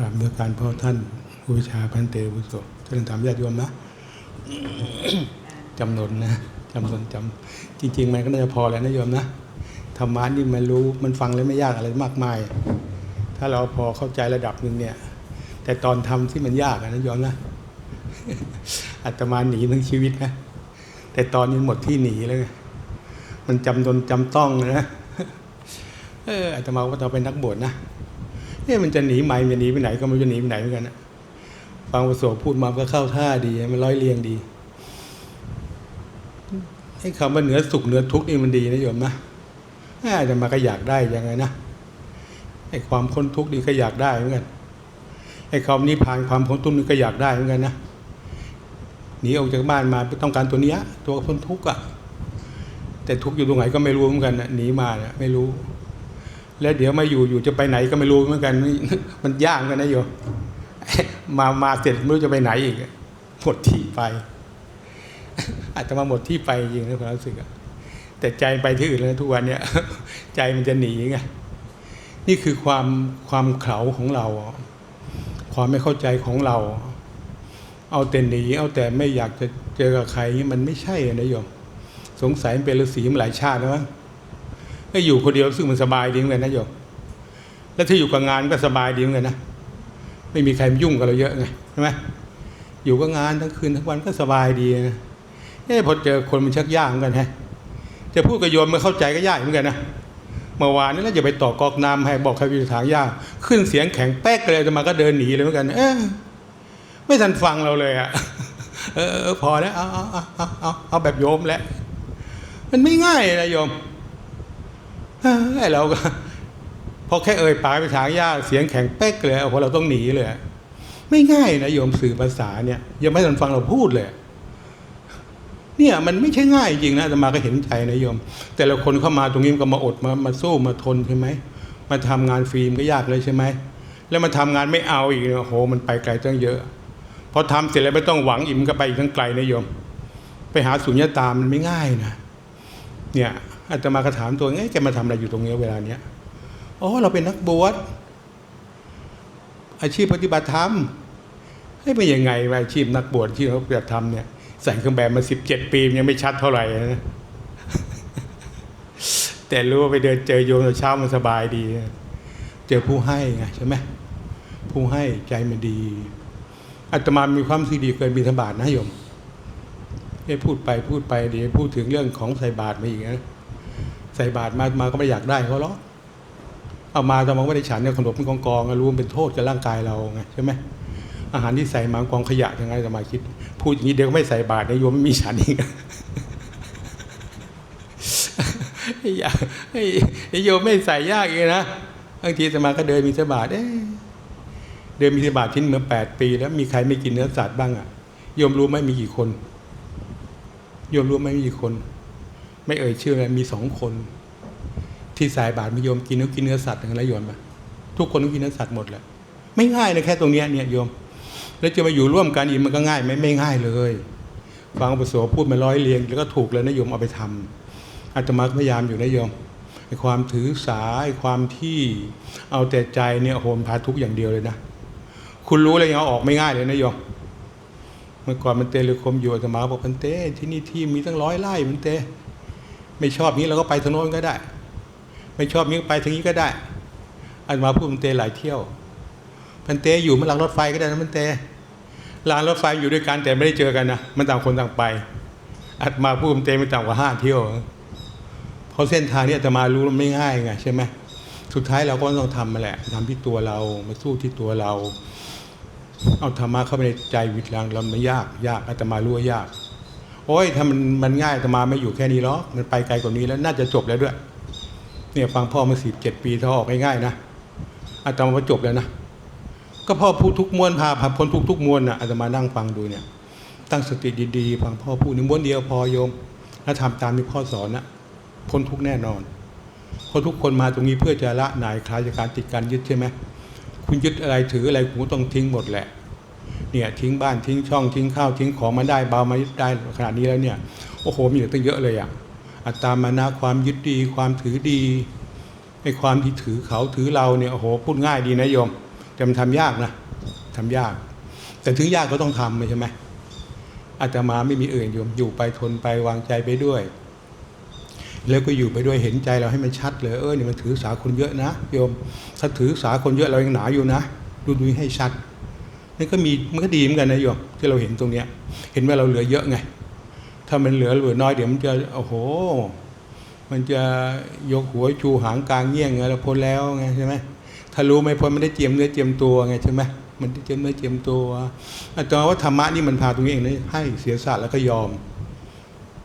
กราบด้วยการพ่อท่านผู้วิชาพันเตวุโสท่านถามญาติโยมนะจำนนนะจำนนจำจริง ๆ มันก็น่าจะพอแล้วนะโยมนะธรรมะนี่มันรู้มันฟังแล้วไม่ยากอะไรมากมาย ถ้าเราพอเข้าใจระดับหนึ่งเนี่ย แต่ตอนทำที่มันยากอะนะโยมนะอาตมาหนีทั้งชีวิตนะแต่ตอนนี้หมดที่หนีแล้วไงมันจำตนจำต้องนะเอออาตมาว่าเราเป็นนักบวชนะ เอ๊ะมันจะหนีไหมมันจะหนีไปไหนก็ไม่รู้จะหนีไปไหนเหมือนกันนะฟังประโสพูดมาก็เข้าท่าดีมันร้อยเรียงดีไอ้คำว่าเหนือสุขเหนือทุกข์นี่มันดีนะโยมนะอ้ยอาตมาก็อยากได้ยังไงนะไอ้ความพ้นทุกข์นี่ก็อยากได้เหมือนกันไอ้ความนิพพานความพ้นทุกข์นี่ก็อยากได้เหมือนกันนะหนีออกจากบ้านมาต้องการตัวเนี้ย ตัวพ้นทุกข์อะแต่ทุกข์อยู่ตรงไหนก็ไม่รู้เหมือนกันนะหนีมาเนี่ยไม่รู้ แล้วเดี๋ยวมาอยู่อยู่จะไปไหนก็ไม่รู้เหมือนกัน มันยากเหมือนกันนะโยมมามาเสร็จไม่รู้จะไปไหนอีกหมดที่ไป อาจจะมาหมดที่ไปจริงนะความรู้สึกแต่ใจไปที่อื่นแล้วทุกวันเนี้ยใจมันจะหนีไงนี่คือความความเขลาของเรา ความไม่เข้าใจของเรา เอาแต่หนีเอาแต่ไม่อยากจะเจอกับใครนี่มันไม่ใช่นะโยมสงสัยมันเป็นฤาษีมาหลายชาติแล้วมั้ง ก็อยู่คนเดียวซึ่งมันสบายดีเหมือนกันนะโยมแล้วถ้าอยู่กับงานก็สบายดีเหมือนกันนะไม่มีใครมายุ่งกับเราเยอะไงใช่ไหมอยู่กับงานทั้งคืนทั้งวันก็สบายดีนะเอ้พอเจอคนมันชักยากเหมือนกันฮะจะพูดกับโยมไม่เข้าใจก็ยากเหมือนกันนะเมื่อวานนี้เราจะไปต่อกอกน้ำให้บอกใครวิถางยากขึ้นเสียงแข็งแป๊กเลยจะมาก็เดินหนีเลยเหมือนกันเอ๊ะไม่ทันฟังเราเลยอะเออเออพอแล้วเอาเอาเอาเอาเอาแบบโยมแหละมันไม่ง่ายนะโยม เอ้เราก็พอแค่เอ่ยปากไปถางยากเสียงแข็งเป๊กเลยพอเราต้องหนีเลย ไม่ง่ายนะโยมสื่อภาษาเนี่ยยังไม่ทันฟังเราพูดเลย เนี่ยมันไม่ใช่ง่ายจริงนะอาตมาก็เห็นใจนะโยม แต่ละคนเข้ามาตรงนี้มันก็มาอดมามาสู้มาทนใช่ไหมมาทำงานฟรีมก็ยากเลยใช่ไหมแล้วมาทำงานไม่เอาอีกเนี่ยโอ้โห มันไปไกลตั้งเยอะพอทำเสร็จแล้วไม่ต้องหวังอิ่มก็ไปอีกทั้งไกลนะโยม ไปหาสุญญตามันไม่ง่ายนะ เนี่ย อาตมาก็ถามตัวเอ้ยแกมาทำอะไรอยู่ตรงนี้เวลาเนี้ยอ๋อเราเป็นนักบวชอาชีพปฏิบัติธรรมให้เป็นยังไงวะอาชีพนักบวชที่เขาปฏิบัติธรรมเนี่ยใส่เครื่องแบบมาสิบเจ็ดปียังไม่ชัดเท่าไหร่นะแต่รู้ว่าไปเดินเจอโยมตอนเช้ามันสบายดี เจอผู้ให้ไงใช่ไหมผู้ให้ใจมันดีอาตมามีความสุขดีเกินบิณฑบาตนะโยมได้พูดไปพูดไปเดี๋ยวพูดถึงเรื่องของใส่บาตรมาอีกนะ ใส่บาตรมามาก็ไม่อยากได้เขาหรอกเอามาแต่มาไม่ได้ฉันเนี่ยขนมเป็นกองกองรู้ว่าเป็นโทษกับร่างกายเราไงใช่ไหมอาหารที่ใส่มากองขยะยังไงจะมาคิด พูดอย่างนี้เดี๋ยวก็ไม่ใส่บาตรนะโยมไม่มีฉันอีกอยาโยมไม่ใส่ยากเองนะบางทีสมาก็เดินมีสบาทเอ๊เดินมีสบาททิ้นเมื่อแปดปีแล้วมีใครไม่กินเนื้อสัตว์บ้างอะโยมรู้ไหมมีกี่คนโยมรู้ไหมมีกี่คน ไม่เอ่ยชื่อเลยมีสองคน ที่สายบาทมีโยมกินเนื้อกินเนื้อสัตว์อย่างไรโยมปะทุกคนต้องกินเนื้อสัตว์หมดแหละไม่ง่ายนะแค่ตรงเนี้ยเนี่ยโยม แล้วจะมาอยู่ร่วมกันอีกมันก็ง่ายไหมไม่ง่ายเลยฟังประโสพูดมาร้อยเรียงแล้วก็ถูกเลยนะโยมเอาไปทำอาตมาพยายามอยู่นะโยมไอ้ความถือสาไอ้ความที่เอาแต่ใจเนี่ยโหมพาทุกอย่างเดียวเลยนะคุณรู้เลยยังเอาออกไม่ง่ายเลยนะโยมเมื่อก่อนมันเตเลยคมอยู่อาตมาบอกพันเตที่นี่ที่มีตั้งร้อยไร่มันเต ไม่ชอบนี้เราก็ไปทางโน้นก็ได้ ไม่ชอบนี้ไปทางนี้ก็ได้อาตมาพูดมันเตหลายเที่ยวพันเตอยู่มันหลังรถไฟก็ได้นะมันเต้รางรถไฟอยู่ด้วยกันแต่ไม่ได้เจอกันนะมันต่างคนต่างไปอาตมาพูดมันเตไม่ต่ำกว่าห้าเที่ยวเพราะเส้นทางนี้อาตมารู้มันไม่ง่ายไงใช่ไหมสุดท้ายเราก็ต้องทำมาแหละทำที่ตัวเรามาสู้ที่ตัวเรา เอาธรรมะเข้าไปในใจวิตรังเราไม่ยาก ยากอาตมารู้ว่ายาก โอ้ยถ้ามันมันง่ายอาตมาไม่อยู่แค่นี้หรอกมันไปไกลกว่านี้แล้วน่าจะจบแล้วด้วย เนี่ยฟังพ่อมาสิบเจ็ดปีถ้าออกง่ายๆนะอาตมาว่าจบแล้วนะก็พ่อพูดทุกมวลพาพาพ้นทุกทุกมวลนะอาตมานั่งฟังดูเนี่ย ตั้งสติดีๆฟังพ่อพูดในม้วนเดียวพอโยมแล้วทำตามที่พ่อสอนนะพ้นทุกแน่นอนเพราะทุกคนมาตรงนี้เพื่อจะละหนายคลายจากการติดการยึดใช่ไหมคุณยึดอะไรถืออะไรคุณต้องทิ้งหมดแหละ เนี่ยทิ้งบ้านทิ้งช่องทิ้งข้าวทิ้งของมาได้เบามาได้ขนาดนี้แล้วเนี่ยโอ้โหมีเหลือตั้งเยอะเลยอะอัตตามานะความยึดดีความถือดีไอ้ความที่ถือเขาถือเราเนี่ยโอ้โหพูดง่ายดีนะโยมแต่มันทำยากนะทำยาก แต่ถึงยากก็ต้องทำใช่ไหมอาตมาไม่มีเอื่นโยมอยู่ไปทนไปวางใจไปด้วย แล้วก็อยู่ไปด้วยเห็นใจเราให้มันชัดเลยเออเนี่ยมันถือสาคนเยอะนะโยม ถ้าถือสาคนเยอะเรายังหนาอยู่นะ ดูดูให้ชัด นี่ก็มีมันก็ดีเหมือนกันนะโยมที่เราเห็นตรงเนี้ย เห็นว่าเราเหลือเยอะไง ถ้ามันเหลือเหลือน้อยเดี๋ยวมันจะโอ้โห มันจะยกหัวชูหางกลางเงี้ยงไงเราพ้นแล้วไงใช่ไหมถ้ารู้ไหมพ้นไม่ได้เจียมเนื้อเจียมตัวไงใช่ไหมมันได้เจียมเนื้อเจียมตัวอาจารย์ว่าธรรมะนี่มันพาตรงนี้เองนะให้เสียสละแล้วก็ยอม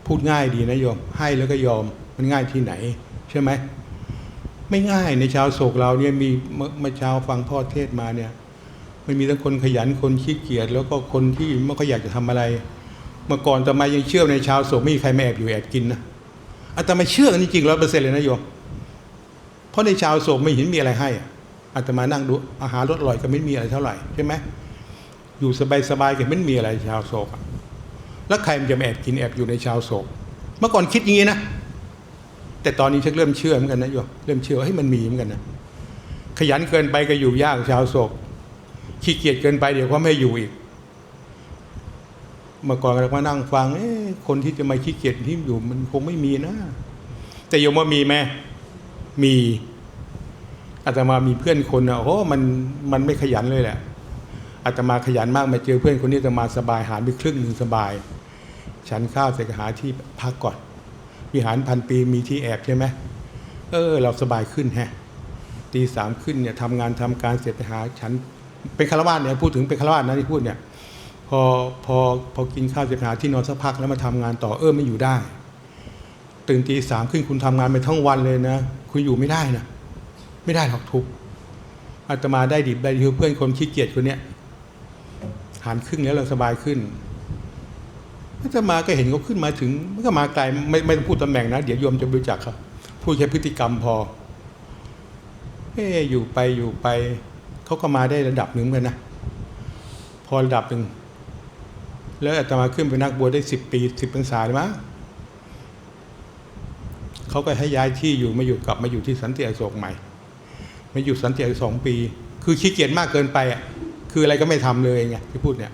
พูดง่ายดีนะโยม ให้แล้วก็ยอมมันง่ายที่ไหน ใช่ไหมไม่ง่ายในชาวโศกเราเนี่ยมีเมื่อเมื่อเช้าฟังพ่อเทศมาเนี่ย มันมีทั้งคนขยันคนขี้เกียจแล้วก็คนที่ไม่ค่อยอยากจะทำอะไร เมื่อก่อนตมายังเชื่อในชาวโศกไม่มีใครมาแอบอยู่แอบกินนะอาตมาเชื่อจริงๆร้อยเปอร์เซ็นต์เลยนะโยมเพราะในชาวโศกไม่เห็นมีอะไรให้อาตมานั่งดูอาหารรสอร่อยก็ไม่มีอะไรเท่าไหร่ใช่ไหมอยู่สบายๆกันไม่มีอะไรชาวโศกแล้วใครมันจะแอบกินแอบอยู่ในชาวโศก เมื่อก่อนคิดอย่างนี้นะแต่ตอนนี้ชักเริ่มเชื่อเหมือนกันนะโยมเริ่มเชื่อว่าให้ยมันมีเหมือนกันนะขยันเกินไปก็อยู่ยากชาวโศก ขี้เกียจเกินไปเดี๋ยวก็ไม่อยู่อีก เมื่อก่อนเรามานั่งฟังเอ๊ะคนที่จะมาขี้เกียจที่อยู่มันคงไม่มีนะ แต่โยมว่ามีไหมมีอาตมามีเพื่อนคนนะโอ้มันมันไม่ขยันเลยแหละอาตมาขยันมากมาเจอเพื่อนคนนี้อาตมาสบายหารไปครึ่งหนึ่งสบาย ฉันข้าวเสร็จหาที่พักก่อน วิหารพันปีมีที่แอบใช่ไหมเออ เราสบายขึ้นแฮะตีสามขึ้นเนี่ยทำงานทำการเสร็จไปหาฉัน เป็นคารวาสเนี่ยพูดถึงเป็นคารวาสนะที่พูดเนี่ยพอพอพอกินข้าวเสร็จหาที่นอนสักพักแล้วมาทำงานต่อเออไม่อยู่ได้ ตื่นตีสามขึ้นคุณทำงานไปทั้งวันเลยนะ คุณอยู่ไม่ได้นะไม่ได้หรอกทุกอาตมาได้ดิบได้ดีเพื่อนคนขี้เกียจคนเนี้ยหารครึ่งแล้วเราสบายขึ้นอาตมาก็เห็นเขาขึ้นมาถึงมันก็มาไกลไม่ไม่ต้องพูดตำแหน่งนะ เดี๋ยวโยมจะรู้จักครับ พูดแค่พฤติกรรมพอเอ้อยู่ไปอยู่ไป เขาก็มาได้ระดับหนึ่งเหมือนกันนะ พอระดับหนึ่งแล้วอาตมาขึ้นเป็นนักบวชได้สิบปีสิบพรรษาเลยมั้งเขาก็ให้ย้ายที่อยู่มาอยู่กลับมาอยู่ที่สันติอโศกใหม่มาอยู่สันติอโศกสองปี คือขี้เกียจมากเกินไปอะคืออะไรก็ไม่ทำเลยไงที่พูดเนี่ย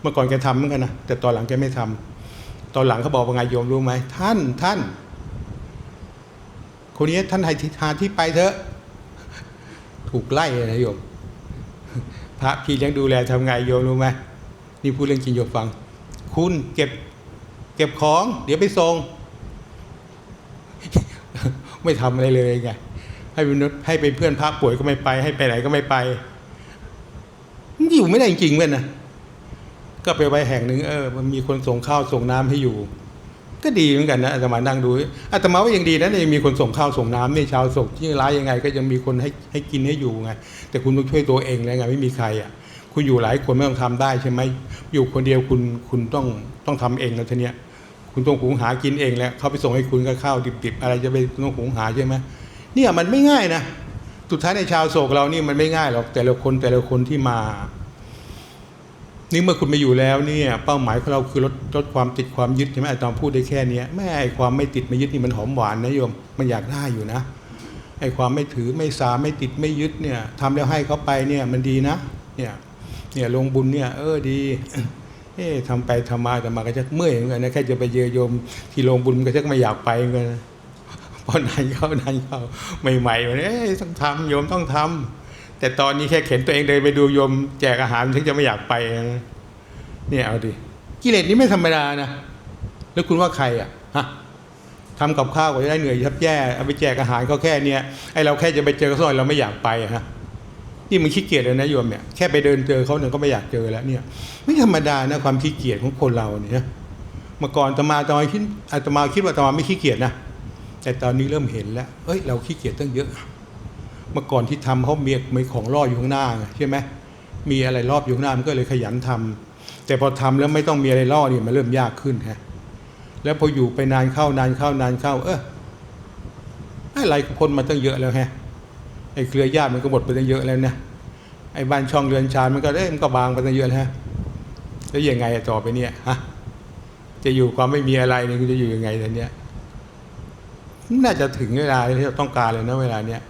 เมื่อก่อนแกทำเหมือนกันนะแต่ตอนหลังแกไม่ทำตอนหลังเขาบอกว่าไงโยมรู้ไหมท่านท่าน คนนี้ท่านให้ทิทาที่ไปเถอะ ถูกไล่เลยนะโยม พระพี่เลี้ยงดูแลทำไงโยมรู้ไหมนี่พูดเรื่องจริงโยมฟัง คุณเก็บ เก็บของ เดี๋ยวไปส่งไม่ทำอะไรเลยไงให้เป็นให้เป็นเพื่อนพระป่วยก็ไม่ไป ให้ไปไหนก็ไม่ไปอยู่ไม่ได้จริงๆเว้ยนะก็ไปไว้แห่งหนึ่งเออ มันมีคนส่งข้าวส่งน้ำให้อยู่ ก็ดีเหมือนกันนะอาตมานั่งดูอาตมาว่ายังดีนะยังมีคนส่งข้าวส่งน้ำนี่ชาวโศกที่ร้ายยังไง ก็ยังมีคนให้ให้กินให้อยู่ไงแต่คุณต้องช่วยตัวเองแล้วไงไม่มีใครอะคุณอยู่หลายคนไม่ต้องทำได้ใช่ไหมอยู่คนเดียวคุณคุณต้องต้องทำเองแล้วทีเนี้ยคุณต้องหุงหากินเองแล้วเขาไปส่งให้คุณก็ข้าวดิบๆ อะไรจะไปต้องหุงหาใช่ไหมเนี่ยมันไม่ง่ายนะสุดท้ายในชาวโศกเรานี่มันไม่ง่ายหรอกแต่ละคนแต่ละคนที่มา นี่เมื่อคุณมาอยู่แล้วเนี่ยเป้าหมายของเราคือลดลดความติดความยึดใช่ไหมไอาจารย์พูดได้แค่นี้แม่ไอความไม่ติดไม่ยึดนี่มันหอมหวานนะโยมมันอยากได้อยู่นะไอความไม่ถือไม่สาไม่ติดไม่ยึดเนี่ยทำแล้วให้เขาไปเนี่ยมันดีนะเนี่ยเนี่ยลงบุญเนี่ยเออดีเอ๊ะทำไปทำมาแต่มาก็จะเมื่อยเหมือนกันนะแค่จะไปเยอโยม ที่ลงบุญก็จะไม่อยากไปเหมือนกันพอนานเข้านานเข้าใหม่ๆมันเอ๊ะต้องทำโยมต้องทำ แต่ตอนนี้แค่เข็นตัวเองเดินไปดูโยมแจกอาหารถึงจะไม่อยากไปนะเนี่ยเอาดิกิเลสนี้ไม่ธรรมดานะแล้วคุณว่าใครอะฮะทำกับข้าวก็จะได้เหนื่อยทับแย่เอาไปแจกอาหารเขาแค่เนี้ยไอเราแค่จะไปเจอเขาซอยเราไม่อยากไปอะฮะนี่มันขี้เกียจเลยนะโยมเนี่ยแค่ไปเดินเจอเขาเนี่ยก็ไม่อยากเจอแล้วเนี่ย ไม่ธรรมดานะความขี้เกียจของคนเราเนี่ยเมื่อก่อนตมาตอนคิดอาตมาคิดว่าอาตมาไม่ขี้เกียจนะแต่ตอนนี้เริ่มเห็นแล้วเอ้ยเราขี้เกียจตั้งเยอะ เมื่อก่อนที่ทำเพราะมียมีของล่ออยู่ข้างหน้าไงใช่ไหมมีอะไรรอบอยู่ข้างหน้ามันก็เลยขยันทำแต่พอทำแล้วไม่ต้องมีอะไรล่อนี่ยมันเริ่มยากขึ้นฮะแล้วพออยู่ไปนานเข้านานเข้านานเข้า เอออะไรก็พ้นมาตั้งเยอะแล้วฮะไอ้เครือญาติมันก็หมดไปตั้งเยอะแล้วนะไอ้บ้านช่องเรือนชานมันก็เอ้ยมันก็บางไปตั้งเยอะแล้วฮะแล้วยังไงต่อไปเนี่ยฮะจะอยู่ความไม่มีอะไรเนี่ยจะอยู่ยังไงตอนเนี้ยน่าจะถึงเวลาที่เราต้องการเลยนะเวลาเนี้ย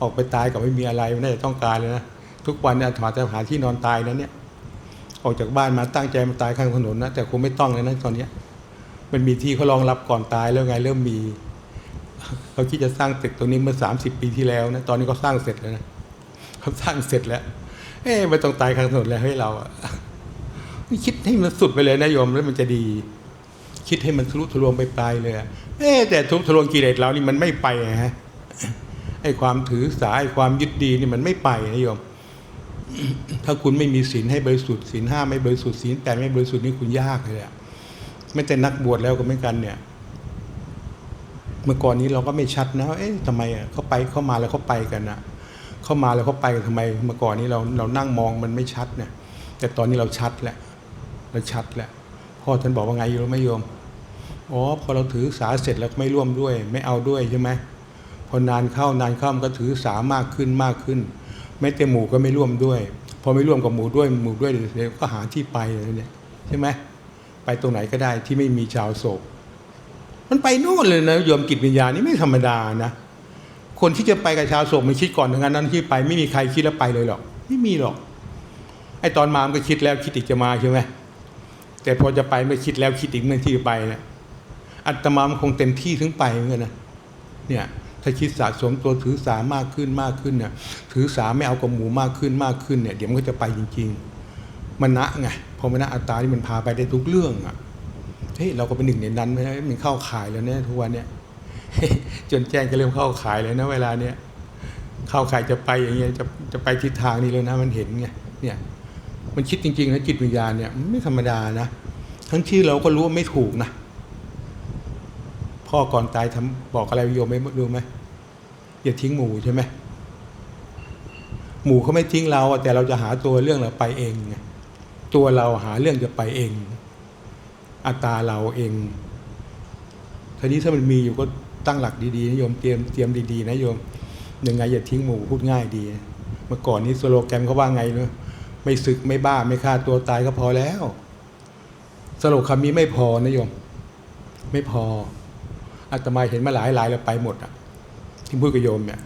ออกไปตายกับไม่มีอะไรมันน่าจะต้องการเลยนะทุกวันเนี่ยถอดจะหาที่นอนตายนั้นเนี่ย ออกจากบ้านมาตั้งใจมาตายข้างถนนนะแต่คงไม่ต้องเลยนะตอนเนี้ย มันมีที่เขารองรับก่อนตายแล้วไงเริ่มมีเขาคิดจะสร้างตึกตรงนี้เมื่อสามสิบปีที่แล้วนะตอนนี้เขาสร้างเสร็จแล้วนะเขาสร้างเสร็จแล้ว เอ๊ะไม่ต้องตายข้างถนนแล้วให้เราอะคิดให้มันสุดไปเลยนะโยมแล้วมันจะดี คิดให้มันทะลุทะลวงไปปลายเลยเอ๊แต่ทุกทะลวงกิเลสเรานี่มันไม่ไปอะฮะ ไอ้ความถือสาไอ้ความยึดดีนี่มันไม่ไปนะโยม ถ้าคุณไม่มีศีลให้บริสุทธิ์ศีลห้าไม่บริสุทธิ์ศีลแปดไม่บริสุทธิ์นี่คุณยากเลยอะไม่แต่นักบวชแล้วก็ไม่กันเนี่ย เมื่อก่อนนี้เราก็ไม่ชัดนะว่าเอ๊ะทำไมอะเขาไปเข้ามาแล้วเขาไปกันอะเข้ามาแล้วเขาไปกันทำไม เมื่อก่อนนี้เราเรานั่งมองมันไม่ชัดเนี่ย แต่ตอนนี้เราชัดแหล้วเราชัดแหล้วพ่อท่านบอกว่าไงโยมไม่โยมอ๋อพอเราถือสาเสร็จแล้วไม่ร่วมด้วย ไม่เอาด้วยใช่ไหม พอนานเข้านานเข้ามันก็ถือสามากขึ้นมากขึ้นแม้แต่หมู่ก็ไม่ร่วมด้วย พอไม่ร่วมกับหมู่ด้วยหมู่ด้วยเดี๋ยวก็หาที่ไปเลยเนี่ยใช่ไหมไปตรงไหนก็ได้ที่ไม่มีชาวโศก มันไปโน่นเลยนะโยมกิจวิญญาณนี่ไม่ธรรมดานะคนที่จะไปกับชาวโศกมันคิดก่อนทั้งนั้นนั้นที่ไปไม่มีใครคิดแล้วไปเลยหรอก ไม่มีหรอกไอ้ตอนมามันก็คิดแล้วคิดอีกจะมาใช่ไหมแต่พอจะไปไม่คิดแล้วคิดอีกเมื่อที่ไปเนะอัตมามันคงเต็มที่ถึงไปเหมือนกันนะเนี่ย ถ้าคิดสะสมตัวถือสามากขึ้นมากขึ้นเนี่ยถือสาไม่เอากับหมูมากขึ้นมากขึ้นเนี่ยเดี๋ยวมันก็จะไปจริง ๆ มันนะไงพอมันนะอัตตาที่มันพาไปได้ทุกเรื่องอะเฮ้ยเราก็เป็นหนึ่งในนั้นไหมมันเข้าขายแล้วเนี่ยทุกวันเนี่ยจนแจ้งก็เริ่มเข้าขายเลยนะเวลาเนี้ยเข้าขายจะไปอย่างเงี้ยจะจะไปทิศทางนี้เลยนะมันเห็นไงเนี่ยมันคิดจริงๆนะจิตวิญญาณเนี่ยไม่ธรรมดานะ ทั้งที่เราก็รู้ว่าไม่ถูกนะ พ่อก่อนตายทำบอกอะไรโยมไม่รู้ไหมอย่าทิ้งหมูใช่ไหมหมูเขาไม่ทิ้งเราแต่เราจะหาตัวเรื่องเราไปเองไงตัวเราหาเรื่องจะไปเอง อัตตาเราเองทีนี้ถ้ามันมีอยู่ก็ตั้งหลักดีๆนะโยมเตรียมเตรียมดีๆนะโยมยังไงอย่าทิ้งหมูพูดง่ายดี เมื่อก่อนนี้สโลแกนเขาว่าไงเนาะไม่ศึกไม่บ้าไม่ฆ่าตัวตายก็พอแล้วสรุปคำนี้ไม่พอนะโยม ไม่พอ อาตมาเห็นมาหลายหลายแล้วไปหมดอะ ที่พูดกับโยมเนี่ย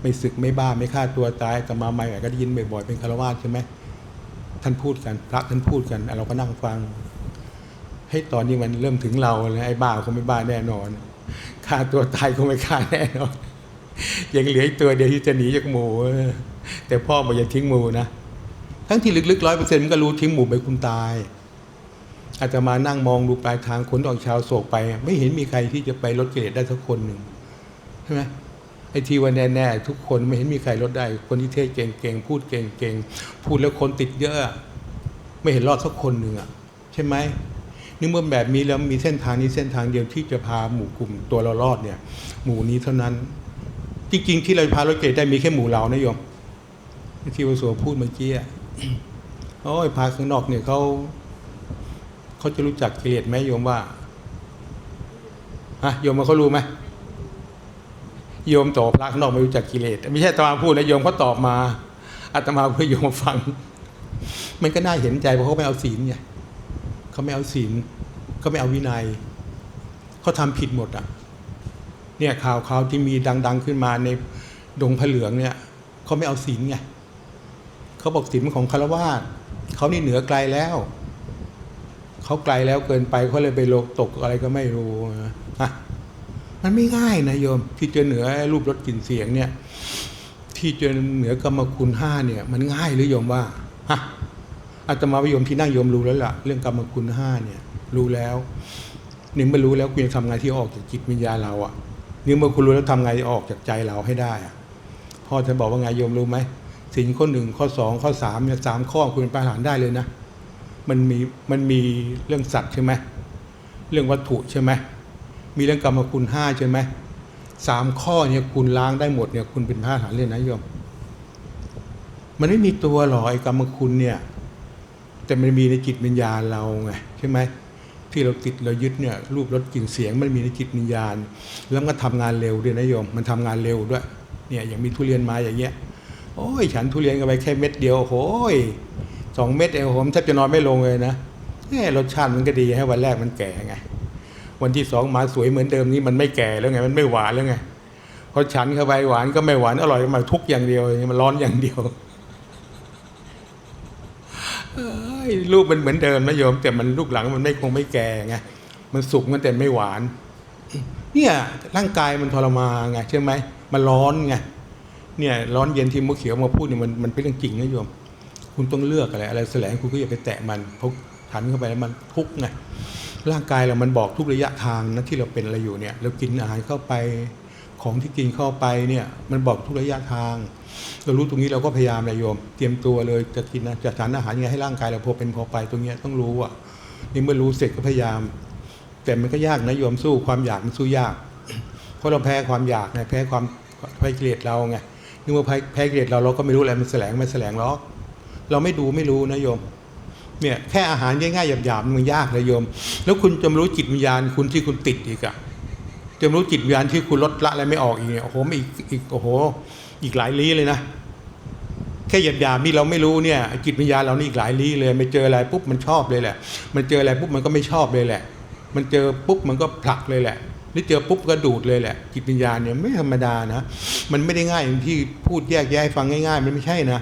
ไม่ศึกไม่บ้าไม่ฆ่าตัวตายอาตมาใหม่ก็ได้ยินบ่อยๆเป็นคารวะใช่ไหมท่านพูดกันพระท่านพูดกันเราก็นั่งฟังให้ตอนนี้มันเริ่มถึงเราแล้วไอ้บ้าคงไม่บ้าแน่นอนฆ่าตัวตายคงไม่ฆ่าแน่นอนยังเหลืออีกตัวเดียวที่จะหนีจากหมูแต่พ่อบอกอย่าทิ้งหมูนะทั้งที่ลึกๆร้อยเปอร์เซ็นต์มันก็รู้ทิ้งหมูไปคุณตาย อาจจะมานั่งมองดูปลายทางคนออกชาวโศกไป ไม่เห็นมีใครที่จะไปลดกิเลสได้สักคนหนึ่งใช่ไหมไอ้ทีวันแน่ๆทุกคนไม่เห็นมีใครลดได้ คนที่เทศเก่งๆพูดเก่งๆพูดแล้วคนติดเยอะ ไม่เห็นรอดสักคนหนึ่งอะใช่ไหมนี่เมื่อแบบนี้แล้วมีเส้นทางนี้เส้นทางเดียวที่จะพาหมู่กลุ่มตัวเรารอดเนี่ย หมู่นี้เท่านั้น จริงๆที่เราพาลดกิเลสได้มีแค่หมู่เรานะโยมที่วสุวพูดเมื่อกี้อะโอ้ยพาข้างนอกเนี่ยเขา เขาจะรู้จักกิเลสไหมโยมว่าฮะโยมมาเขารู้ไหมโยมตอบพระข้างนอกไม่รู้จักกิเลสไม่ใช่ตมาพูดนะโยมเขาตอบมาอาตมาเพื่อโยมฟัง มันก็น่าเห็นใจเพราะเขาไม่เอาศีลไงเขาไม่เอาศีลเขาไม่เอาวินัยเขาทำผิดหมดอะ เนี่ยข่าวข่าวที่มีดัง ๆขึ้นมาในดงผเหลืองเนี่ยเขาไม่เอาศีลไงเขาบอกศีลของคารวาสเขานี่เหนือไกลแล้ว เขาไกลแล้วเกินไปเขาเลยไปโลกตกอะไรก็ไม่รู้นะมันไม่ง่ายนะโยม ที่จะเหนือรูปรสกลิ่นเสียงเนี่ย ที่จะเหนือกรรมคุณห้าเนี่ย มันง่ายหรือโยมว่าฮะอาตมาวิโยมที่นั่งโยมรู้แล้วล่ะ เรื่องกรรมคุณห้าเนี่ย รู้แล้วนี่เมื่อรู้แล้วคุณจะทำไงที่ออกจากจิตวิญญาณเราอะนี่เมื่อคุณรู้แล้วทำไงออกจากใจเราให้ได้อะพ่อจะบอกว่าไงโยมรู้ไหมสิ่งข้อหนึ่งข้อสองข้อสามเนี่ยสามข้อคุณเป็นประหารได้เลยนะ มันมีมันมีเรื่องสัตว์ใช่ไหมเรื่องวัตถุใช่ไหมมีเรื่องกรรมคุณห้าใช่ไหมสามข้อเนี่ยคุณล้างได้หมดเนี่ยคุณเป็นพระอรหันต์เลยนะโยม มันไม่มีตัวหรอกไอ้กรรมคุณเนี่ย แต่มันมีในจิตวิญญาณเราไงใช่ไหมที่เราติดเรายึดเนี่ยรูปรสกลิ่นเสียงมันมีในจิตวิญญาณ แล้วก็ทำงานเร็วด้วยนะโยม มันทำงานเร็วด้วย เนี่ยอย่างมีทุเรียนมาอย่างเงี้ยโอ้ยฉันทุเรียนกันไปแค่เม็ดเดียวโอ้ย สองเม็ดเองผมแทบจะนอนไม่ลงเลยนะแหมรสชาติมันก็ดีให้วันแรกมันแก่ไง วันที่สองมาสวยเหมือนเดิมนี่มันไม่แก่แล้วไง มันไม่หวานแล้วไงพอฉันเข้าไปหวานก็ไม่หวานอร่อยมาทุกอย่างเดียวมันร้อนอย่างเดียวรูปมันเหมือนเดิมนะโยม แต่มันลูกหลังมันไม่คงไม่แก่ไงมันสุกมันแต่ไม่หวาน เนี่ยร่างกายมันทรมานไงใช่ไหมมันร้อนไงเนี่ย ร้อนเย็นที่มุกเขียวมาพูดเนี่ยมันมันเป็นเรื่องจริงนะโยม คุณต้องเลือกอะไร อะไรแสลงคุณก็อย่าไปแตะมันเพราะทันเข้าไปแล้วมันทุกข์ไงร่างกายเรามันบอกทุกระยะทางนะที่เราเป็นอะไรอยู่เนี่ยเรากินอาหารเข้าไปของที่กินเข้าไปเนี่ยมันบอกทุกระยะทาง เรารู้ตรงนี้เราก็พยายามเลยโยม เตรียมตัวเลยจะกินนะจะทานอาหารยังไงให้ร่างกายเราพอเป็นพอไปตรงนี้ต้องรู้อะนี่เมื่อรู้เสร็จก็พยายาม แต่มันก็ยากนะโยมสู้ความอยากมันสู้ยาก เพราะเราแพ้ความอยากไงแพ้ความแพ้เกลียดเราไงนี่เมื่อแพ้แพ้เกลียดเราเราก็ไม่รู้อะไรมันแสลงมันแสลงหรอก เราไม่ดูไม่รู้นะโยมเนี่ยแค่อาหารง่ายๆหยาบๆมันยากเลยโยม แล้วคุณจะมารู้จิตวิญญาณคุณที่คุณติดอีกอะจะมารู้จิตวิญญาณที่คุณลดละอะไรไม่ออกอีกเนี่ยโอ้โหอีกอีกโอ้โห อีกหลายลี้เลยนะแค่หยาบๆนี่เราไม่รู้เนี่ยจิตวิญญาณเรานี่อีกหลายลี้เลยมันเจออะไรปุ๊บมันชอบเลยแหละ มันเจออะไรปุ๊บมันก็ไม่ชอบเลยแหละ มันเจอปุ๊บมันก็ผลักเลยแหละหรือเจอปุ๊บก็ดูดเลยแหละ จิตวิญญาณเนี่ยไม่ธรรมดานะ มันไม่ได้ง่ายอย่างที่พูดแยกแยะฟังง่าย ๆ มันไม่ใช่นะ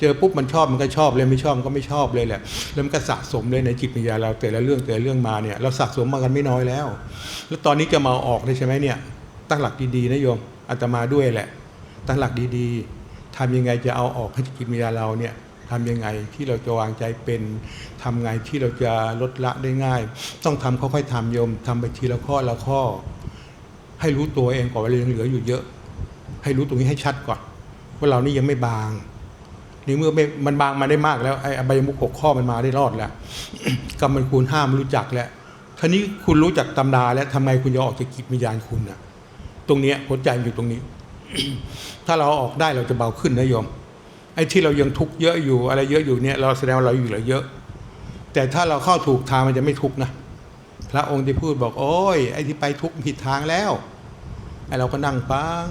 เจอปุ๊บมันชอบมันก็ชอบเลยไม่ชอบมันก็ไม่ชอบเลยแหละแล้วมันก็สะสมเลยในจิตวิญญาเราแต่ละเรื่องแต่ละเรื่องมาเนี่ยเราสะสมมากันไม่น้อยแล้ว แล้วตอนนี้จะมาออกได้ใช่ไหมเนี่ยตั้งหลักดีๆนะโยมอาตมาด้วยแหละ ตั้งหลักดีๆทำยังไงจะเอาออกให้จิตวิญญาเราเนี่ยทำยังไงที่เราจะวางใจเป็นทำไงที่เราจะลดละได้ง่าย ต้องทำค่อยๆทำโยมทำไปทีละข้อละข้อ ให้รู้ตัวเองก่อนว่าเรายังเหลืออยู่เยอะ ให้รู้ตรงนี้ให้ชัดก่อนว่าเรานี่ยังไม่บาง นี่เมื่อมันบางมาได้มากแล้วไอ้อบายมุขหกข้อมันมาได้รอดแล้วกรรมมันคูณห้ามรู้จักแล้วทีนี้คุณรู้จักตำราแล้วทำไมคุณจะออกจากจิตวิญญาณคุณน่ะตรงเนี้ยหัวใจมันอยู่ตรงนี้ ถ้าเราเอาออกได้เราจะเบาขึ้นนะโยมไอ้ที่เรายังทุกข์เยอะอยู่อะไรเยอะอยู่เนี่ย เราแสดงว่าเราอยู่เหลือเยอะ แต่ถ้าเราเข้าถูกทางมันจะไม่ทุกข์นะพระองค์ที่พูดบอกโอ้ยไอ้ที่ไปทุกข์ผิดทางแล้วไอ้เราก็นั่งฟัง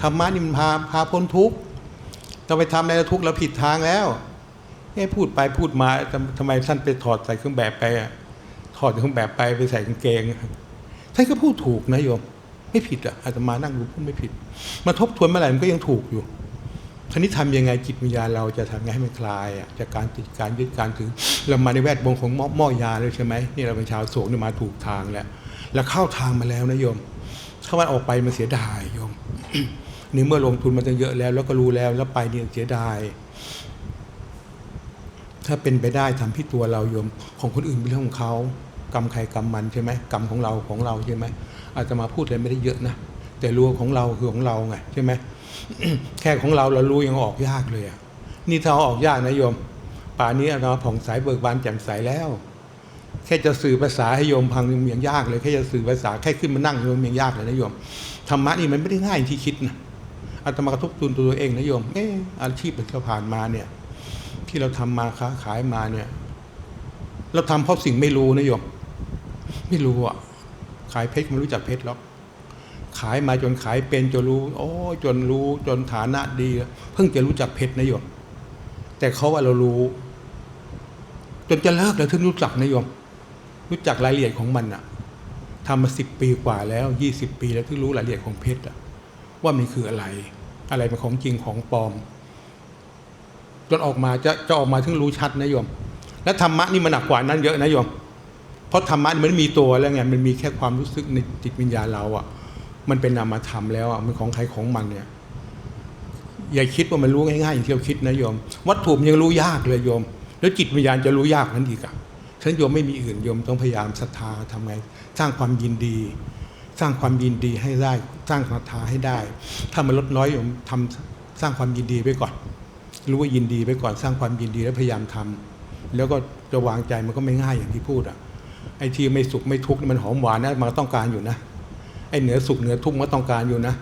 ธรรมะนี่มันพาพาพ้นทุกข์ เราไปทำอะไรทุกข์เราผิดทางแล้วเอ้พูดไปพูดมาทำไมท่านไปถอดใส่เครื่องแบบไปอะถอดเครื่องแบบไปไปใส่กางเกงท่านก็พูดถูกนะโยม ไม่ผิดอะอาตมานั่งดูพูดไม่ผิด มาทบทวนเมื่อไหร่มันก็ยังถูกอยู่ทีนี้ทำยังไงจิตวิญญาณเราจะทำไงให้มันคลายอะจากการติดการยึดการถือเรามาในแวดวงของหม้อยาเลยใช่ไหมนี่เราเป็นชาวโศกเนี่ยมาถูกทางแล้วแล้วเข้าทางมาแล้วนะโยมถ้ามันออกไปมันเสียดายโยม นี่เมื่อลงทุนมาตั้งเยอะแล้ว แล้วก็รู้แล้วแล้วไปเนี่ยเสียดาย ถ้าเป็นไปได้ทำที่ตัวเราโยมของคนอื่นเป็นเรื่องของเขากรรมใครกรรมมันใช่ไหมกรรมของเราของเราใช่ไหมอาจจะมาพูดอะไรไม่ได้เยอะนะแต่รู้ของเราคือของเราไงใช่ไหมแค่ของเราเรารู้ยังออกยากเลยอะนี่ถ้าออกยากนะโยม ป่านี้เราผ่องใสเบิกบานแจ่มใสแล้ว แค่จะสื่อภาษาให้โยมพังยังยังยากเลยแค่จะสื่อภาษาแค่ขึ้นมานั่งโยมยังยากเลยนะโยมธรรมะนี่มันไม่ได้ง่ายอย่างที่คิดนะ อาตมากระทบตุนตัวเองนะโยมเอออาชีพที่เราผ่านมาเนี่ย ที่เราทำมาค้าขายมาเนี่ย เราทำเพราะสิ่งไม่รู้นะโยมไม่รู้อะขายเพชรไม่รู้จักเพชรหรอกขายมาจนขายเป็นจนรู้ โอ้จนรู้จนฐานะดี เพิ่งจะรู้จักเพชรนะโยมแต่เขาว่าเรารู้ จนจะเลิกแล้วถึงรู้จักนะโยมรู้จักรายละเอียดของมันอะทำมาสิบปีกว่าแล้วยี่สิบปีแล้วที่รู้รายละเอียดของเพชรอะว่ามันคืออะไร อะไรเป็นของจริงของปลอม จนออกมาจะจะออกมาถึงรู้ชัดนะโยม และธรรมะนี่มันหนักกว่านั้นเยอะนะโยม เพราะธรรมะมันไม่มีตัวแล้วไงมันมีแค่ความรู้สึกในจิตวิญญาณเราอะมันเป็นนามธรรมแล้วอะมันของใครของมันเนี่ย อย่าคิดว่ามันรู้ง่ายๆอย่างที่เราคิดนะโยม วัตถุมันยังรู้ยากเลยโยม แล้วจิตวิญญาณจะรู้ยากนั้นอีกอะฉันโยมไม่มีอื่นโยมต้องพยายามศรัทธาทำไง สร้างความยินดี สร้างความยินดีให้ได้ สร้างศรัทธาให้ได้ ถ้ามันลดน้อยโยมทำสร้างความยินดีไปก่อน รู้ว่ายินดีไปก่อน สร้างความยินดีแล้วพยายามทำแล้วก็จะวางใจมันก็ไม่ง่ายอย่างที่พูดอะไอ้ที่ไม่สุขไม่ทุกข์นี่มันหอมหวานนะมันก็ต้องการอยู่นะไอ้เหนือสุขเหนือทุกข์มันก็ต้องการอยู่นะ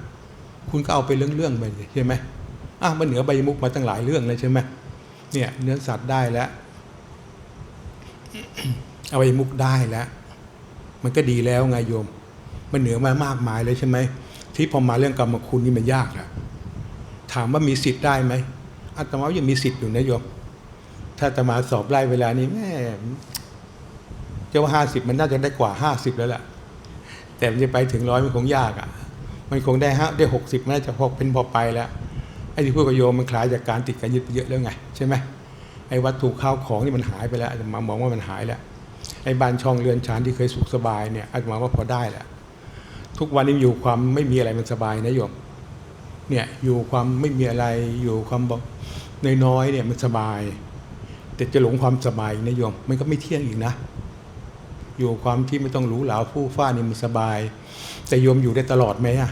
คุณก็เอาไปเรื่องๆไปสิใช่ไหมอะมันเหนือใบมุกมาตั้งหลายเรื่องเลยใช่ไหมเนี่ยเนื้อสัตว์ได้แล้วเอาใบมุกได้แล้ว มันก็ดีแล้วไงโยม มันเหนือมามากมายเลยใช่ไหมที่พอมาเรื่องกรรมคุณนี่มันยากแหละถามว่ามีสิทธิ์ได้ไหมอาตมายังมีสิทธิ์อยู่นะโยม ถ้าอาตมาสอบไล่เวลานี้แม่จะว่าห้าสิบมันน่าจะได้กว่าห้าสิบแล้วแหละแต่มันจะไปถึงร้อยมันคงยากอะ มันคงได้ห้าได้หกสิบน่าจะพอเป็นพอไปแล้วไอ้ที่พูดกับโยมมันคล้ายจากการติดการยึดไปเยอะแล้วไงใช่ไหมไอ้วัตถุข้าวของนี่มันหายไปแล้วอาจจะมามองว่ามันหายแล้วไอ้บ้านช่องเรือนชานที่เคยสุขสบายเนี่ยอาจจะมองว่าพอได้แล้ว ทุกวันนี้อยู่ความไม่มีอะไรมันสบายนะโยมเนี่ยอยู่ความไม่มีอะไรอยู่ความบอกน้อยๆเนี่ยมันสบาย แต่จะหลงความสบายนะโยมมันก็ไม่เที่ยงอีกนะ อยู่ความที่ไม่ต้องหรูหราฟู่ฟ้านี่มันสบาย แต่โยมอยู่ได้ตลอดไหมอะ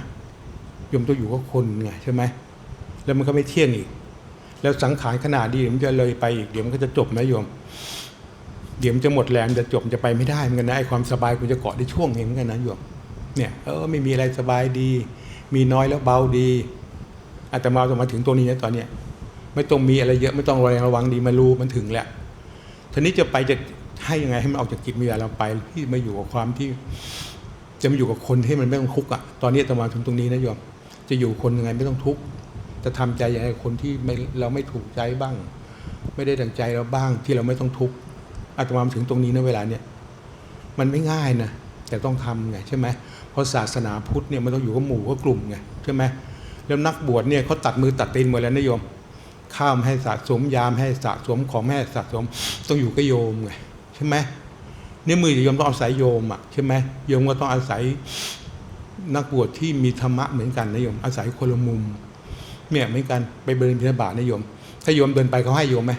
โยมต้องอยู่กับคนไงใช่ไหมแล้วมันก็ไม่เที่ยงอีก แล้วสังขารขนาดดีมันจะเลยไปอีกเดี๋ยวมันก็จะจบนะโยมเดี๋ยวมันจะหมดแรงจะจบจะไปไม่ได้เหมือนกันนะไอ้ความสบายคุณจะเกาะได้ช่วงหนึ่งเหมือนกันนะโยม เนี่ยเออไม่มีอะไรสบายดี มีน้อยแล้วเบาดีอาตมาจะมาถึงตัวนี้นะตอนเนี้ยไม่ต้องมีอะไรเยอะไม่ต้องระแวงระวังดีมารู้มันถึงแล้วทีนี้จะไปจะให้ยังไงให้มันออกจากจิตวิญญาณเราไปที่มาอยู่กับความที่ จะมาอยู่กับคนที่มันไม่ต้องทุกข์อะตอนนี้อาตมาถึงตรงนี้นะโยมจะอยู่คนยังไงไม่ต้องทุกข์จะทำใจอย่างไรคนที่ไม่เราไม่ถูกใจบ้าง ไม่ได้ดังใจเราบ้างที่เราไม่ต้องทุกข์อาตมาถึงตรงนี้นะเวลาเนี่ยมันไม่ง่ายนะ แต่ต้องทำไงใช่ไหมเพราะศาสนาพุทธเนี่ยมันต้องอยู่กับหมู่กับกลุ่มไงใช่ไหมแล้วนักบวชเนี่ยเขาตัดมือตัดตีนหมดแล้วนะโยม ข้ามให้สะสมยามให้สะสมของให้สะสมต้องอยู่กับโยมไงใช่ไหมเนี่ยมือโยมต้องอาศัยโยมอะใช่ไหมโยมก็ต้องอาศัยนักบวชที่มีธรรมะเหมือนกันนะโยม อาศัยคนละมุมเนี่ยเหมือนกันไปเบินบิณฑบาตนะโยม ถ้าโยมเดินไปเขาให้โยมไหม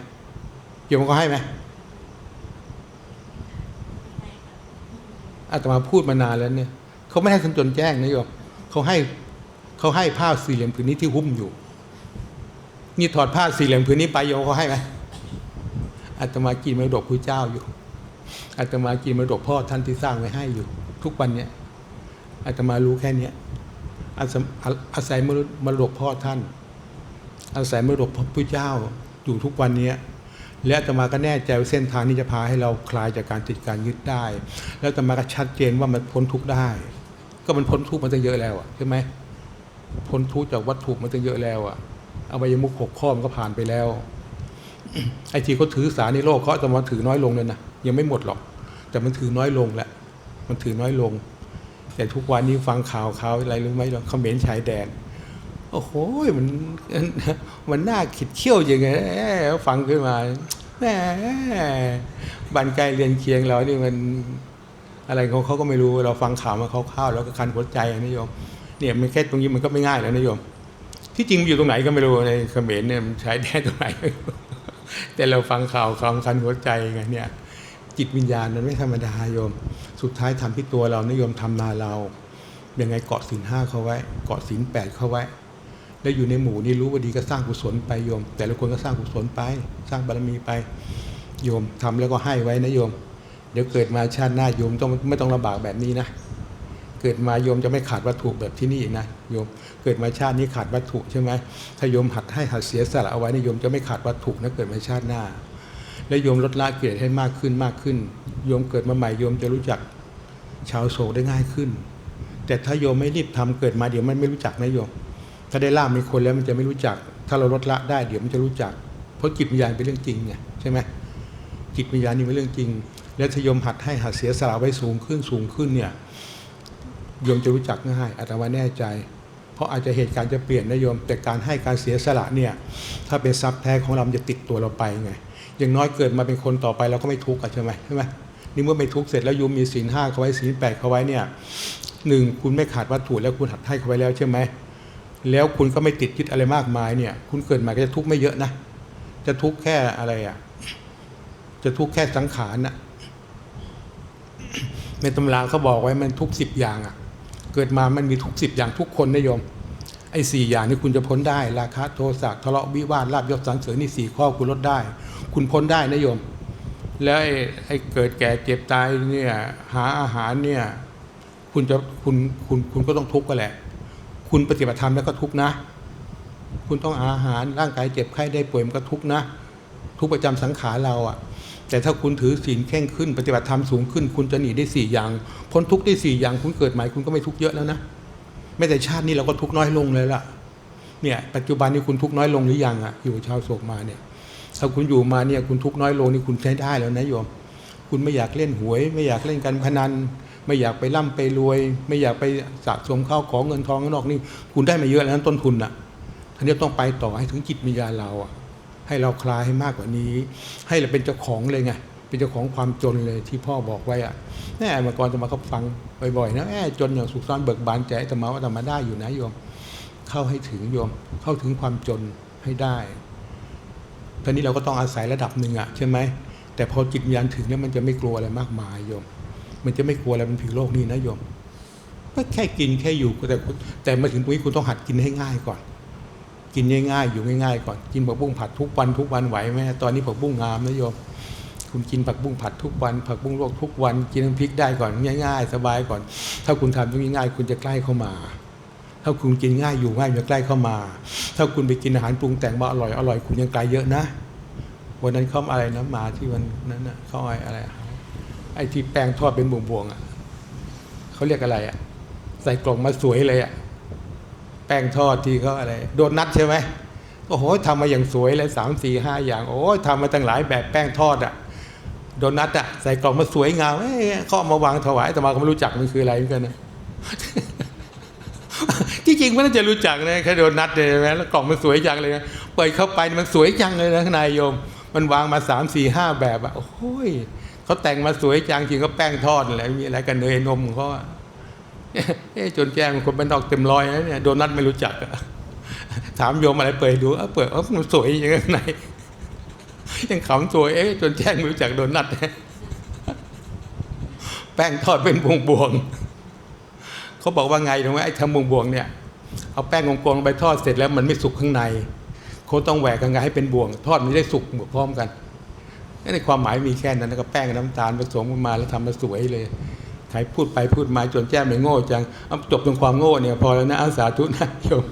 โยมก็ให้ไหม อาตมาพูดมานานแล้วเนี่ยเขาไม่ให้คนจนแจ้งนะโยมเขาให้เขาให้ผ้าสี่เหลี่ยมผืนนี้ที่หุ้มอยู่ นี่ถอดผ้าสี่เหลี่ยมผืนนี้ไปโยมเขาให้ไหมอาตมากินมรดกพระเจ้าอยู่อาตมากินมรดกพ่อท่านที่สร้างไว้ให้อยู่ ทุกวันเนี้ยอาตมารู้แค่เนี้อาศัยอาศัยมรดกพ่อท่าน อาศัยมรดกพระพุทธเจ้าอยู่ทุกวันเนี้ย และอาตมาก็แน่ใจว่าเส้นทางนี้จะพาให้เราคลายจากการติดการยึดได้ แล้วอาตมาก็ชัดเจนว่ามันพ้นทุกข์ได้ ก็มันพ้นทุกข์มาตั้งเยอะแล้วอะใช่ไหมพ้นทุกข์จากวัตถุมาตั้งเยอะแล้วอะอบายมุขหกข้อมันก็ผ่านไปแล้วไอ้ที่เขาถือสารในโลกเขาจะมาถือน้อยลงเลยนะยังไม่หมดหรอก แต่มันถือน้อยลงแหละมันถือน้อยลง แต่ทุกวันนี้ฟังข่าวเขาอะไรรู้ไหมเราเขมรชายแดน โอ้โหมันมันน่าขิดเขี้ยวยังไงฟังขึ้นมาแหมบันไกลเรียนเคียงเรานี่มันอะไรเขาเขาก็ไม่รู้เราฟังข่าวมาคร่าวๆแล้วก็คันหัวใจนะโยมเนี่ยมันแค่ตรงนี้มันก็ไม่ง่ายแล้วนะโยม ที่จริงมันอยู่ตรงไหนก็ไม่รู้ในเขมรเนี่ยมันใช้แดนตรงไหนแต่เราฟังข่าวความคันหัวใจไงเนี่ยจิตวิญญาณมันไม่ธรรมดาโยม สุดท้ายทำที่ตัวเรานะโยมทำนาเรายังไงเกาะศีลห้าเขาไว้ เกาะศีลแปดเขาไว้ แล้วอยู่ในหมู่นี่รู้ว่าดีก็สร้างกุศลไปโยม แต่ละคนก็สร้างกุศลไป สร้างบารมีไปโยมทำแล้วก็ให้ไว้นะโยม เดี๋ยวเกิดมาชาติหน้าโยมต้องไม่ต้องลำบากแบบนี้นะ เกิดมาโยมจะไม่ขาดวัตถุแบบที่นี่อีกนะโยมเกิดมาชาตินี้ขาดวัตถุใช่ไหมถ้าโยมหัดให้หัดเสียสละเอาไว้นะโยมจะไม่ขาดวัตถุนะเกิดมาชาติหน้า และโยมลดละเกียรติให้มากขึ้นมากขึ้น โยมเกิดมาใหม่โยมจะรู้จักชาวโศกได้ง่ายขึ้น แต่ถ้าโยมไม่รีบทำเกิดมาเดี๋ยวมันไม่รู้จักนะโยม ถ้าได้ล่ามมีคนแล้วมันจะไม่รู้จัก ถ้าเราลดละได้เดี๋ยวมันจะรู้จัก เพราะจิตวิญญาณเป็นเรื่องจริงไงใช่ไหมจิตวิญญาณนี่เป็นเรื่องจริง แล้วถ้าโยมหัดให้หัดเสียสละไว้สูงขึ้นสูงขึ้นเนี่ยโยมจะรู้จักง่ายอาตมาแน่ใจ เพราะอาจจะเหตุการณ์จะเปลี่ยนนะโยม แต่การให้การเสียสละเนี่ยถ้าเป็นทรัพย์แท้ของเราจะติดตัวเราไปไงอย่างน้อยเกิดมาเป็นคนต่อไปเราก็ไม่ทุกข์ใช่ไหมใช่ไหมนี่เมื่อไม่ทุกข์เสร็จแล้วโยมมีศีลห้าเขาไว้ศีลแปดเขาไว้เนี่ยหนึ่งคุณไม่ขาดวัตถุแล้วคุณหัดให้เขาไว้แล้วใช่ไหม แล้วคุณก็ไม่ติดยึดอะไรมากมายเนี่ย คุณเกิดมาก็จะทุกข์ไม่เยอะนะ จะทุกข์แค่อะไรอะ จะทุกข์แค่สังขารน่ะ ในตำราเขาบอกไว้มันทุกสิบอย่างอะ เกิดมามันมีทุกสิบอย่างทุกคนนะโยม ไอ้สี่อย่างนี้คุณจะพ้นได้ ราคะโทสะทะเลาะวิวาทลาบยศสรรเสริญนี่สี่ข้อคุณลดได้ คุณพ้นได้นะโยม แล้วไอ้ไอ้เกิดแก่เจ็บตายเนี่ย หาอาหารเนี่ย คุณจะคุณคุณคุณก็ต้องทุกข์ก็แหละ คุณปฏิบัติธรรมแล้วก็ทุกนะ คุณต้องอาหารร่างกายเจ็บไข้ได้ป่วยมันก็ทุกนะ ทุกประจำสังขารเราอะ แต่ถ้าคุณถือศีลแข่งขึ้น ปฏิบัติธรรมสูงขึ้น คุณจะหนีได้สี่อย่าง พ้นทุกได้สี่อย่าง คุณเกิดใหม่คุณก็ไม่ทุกเยอะแล้วนะแม้แต่ชาตินี้เราก็ทุกน้อยลงเลยล่ะ เนี่ยปัจจุบันนี้คุณทุกน้อยลงหรือยังอะอยู่ชาวโศกมาเนี่ย ถ้าคุณอยู่มาเนี่ยคุณทุกน้อยลงนี่คุณใช้ได้แล้วนะโยม คุณไม่อยากเล่นหวย ไม่อยากเล่นการพนัน ไม่อยากไปร่ำไปรวย ไม่อยากไปสะสมข้าวของเงินทองข้างนอกนี่คุณได้มาเยอะแล้วนะต้นทุนอะท่านนี้ต้องไปต่อให้ถึงจิตวิญญาณเราอะให้เราคลายให้มากกว่านี้ ให้เราเป็นเจ้าของเลยไงเป็นเจ้าของความจนเลยที่พ่อบอกไว้อะแน่เมื่อก่อนจะมาเขาฟังบ่อยๆนะแอบจนอย่างสุขซ้อนเบิกบานใจแต่มาว่าทำมาได้อยู่นะโยม เข้าให้ถึงโยม เข้าถึงความจนให้ได้ตอนนี้เราก็ต้องอาศัยระดับหนึ่งอะใช่ไหมแต่พอจิตวิญญาณถึงแล้วมันจะไม่กลัวอะไรมากมายโยม มันจะไม่กลัวอะไรมันผิวโลกนี้นะโยมก็แค่กินแค่อยู่แต่แต่มาถึงตรงนี้คุณต้องหัดกินให้ง่ายก่อน กินง่ายๆอยู่ง่ายๆก่อนกินผักบุ้งผัดทุกวันทุกวันไหวไหมตอนนี้ผักบุ้งงามนะโยม คุณกินผักบุ้งผัดทุกวัน ผักบุ้งลวกทุกวัน กินน้ำพริกได้ก่อนง่าย ๆ สบายก่อน ถ้าคุณทำตรงนี้ง่ายคุณจะใกล้เข้ามา ถ้าคุณกินง่ายอยู่ง่ายจะใกล้เข้ามา ถ้าคุณไปกินอาหารปรุงแต่งมาอร่อยอร่อยคุณยังไกลเยอะนะวันนั้นเขาอะไรนะมาที่วันนั้นเขาอะไรอะไไอ้ที่แป้งทอดเป็นบวงๆอะเขาเรียกอะไรอะ ใส่กล่องมาสวยเลยอะ แป้งทอดที่เขาอะไร โดนัทใช่ไหมโอ้โหทำมาอย่างสวยเลยสามสี่ห้าอย่าง โอ้ยทำมาตั้งหลายแบบแป้งทอดอะ โดนัทอะ ใส่กล่องมาสวยงามเอ้เขาเอามาวางถวายแต่มาก็ไม่รู้จักมันคืออะไรเหมือนกันนะที่จริงมันน่าจะรู้จักนะแค่โดนัทเนี่ยใช่ไหมแล้วกล่องมันสวยจังเลยนะเปิดเข้าไปมันสวยจังเลยนะข้างในโยม มันวางมาสามสี่ห้าแบบอะโอ้ย เขาแต่งมาสวยจังจริงก็แป้งทอดอะไรมีอะไรกันเนยนมเขาเอ๊ะจนแจ้งคนเป็นดอกเต็มร้อยนะเนี่ยโดนัทไม่รู้จักถามโยมอะไรเปิดดูเปิดเออมันสวยย่างข้างยังขำสวยเอ๊ะจนแจ้งไม่รู้จักโดนัทแป้งทอดเป็นบวงบวงๆเขาบอกว่าไงรู้ไหมไอ้ทำบวงบวงๆเนี่ยเอาแป้งกลมๆลงไปทอดเสร็จแล้วมันไม่สุกข้างในเขาต้องแหวกกันไงให้เป็นบวง ทอดมันได้สุกพร้อมกัน ในความหมายมีแค่นั้นแล้วก็แป้งกับน้ำตาลผสมกันมาแล้วทำมาสวยเลยใครพูดไปพูดมาจนแจ้มไปโง่จังเอาจบตรงความโง่เนี่ยพอแล้วนะอาสาธุนะโยม